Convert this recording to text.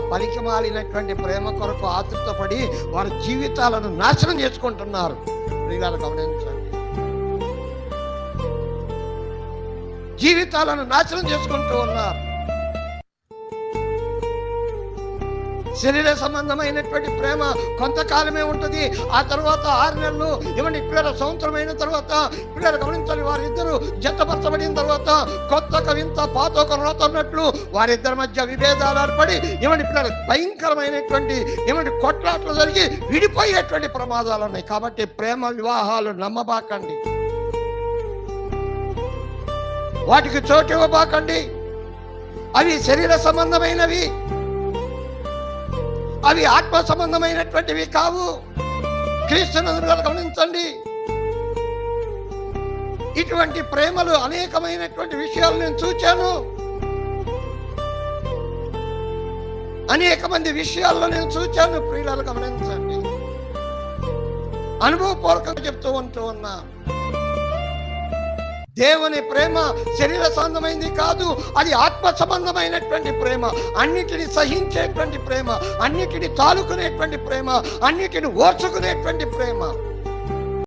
పలికి మాలినటువంటి ప్రేమ కొరకు ఆతృతపడి వారి జీవితాలను నాశనం చేసుకుంటున్నారు. ప్రియులను గమనించండి. జీవితాలను నాశనం చేసుకుంటూ ఉన్నారు. శరీర సంబంధమైనటువంటి ప్రేమ కొంతకాలమే ఉంటుంది. ఆ తర్వాత ఆరు నెలలు ఇవన్నీ పిల్లల అయిన తర్వాత పిల్లలు గమనించాలి వారిద్దరూ జతపరచబడిన తర్వాత కొత్త కవింత పాత ఒక రోత అన్నట్లు వారిద్దరి మధ్య విభేదాలు ఏర్పడి ఇవన్నీ పిల్లలు భయంకరమైనటువంటి ఇవన్నీ కొట్లాట్లు జరిగి విడిపోయేటువంటి ప్రమాదాలు ఉన్నాయి. కాబట్టి ప్రేమ వివాహాలు నమ్మబాకండి. వాటికి చోటు ఇవ్వబాకండి. అవి శరీర సంబంధమైనవి. అవి ఆత్మ సంబంధమైనటువంటివి కావు. క్రీస్తునందులు గమనించండి. ఇటువంటి ప్రేమలు అనేకమైనటువంటి విషయాలు నేను చూచాను. అనేక మంది విషయాల్లో నేను చూచాను ప్రియులను గమనించండి. అనుభవపూర్వకంగా చెప్తూ ఉంటూ ఉన్నా. దేవుని ప్రేమ శరీర సంబంధమైంది కాదు అది ఆత్మ సంబంధమైనటువంటి ప్రేమ అన్నిటిని సహించేటువంటి ప్రేమ అన్నిటిని తాలుకునేటువంటి ప్రేమ అన్నిటిని ఓర్చుకునేటువంటి ప్రేమ.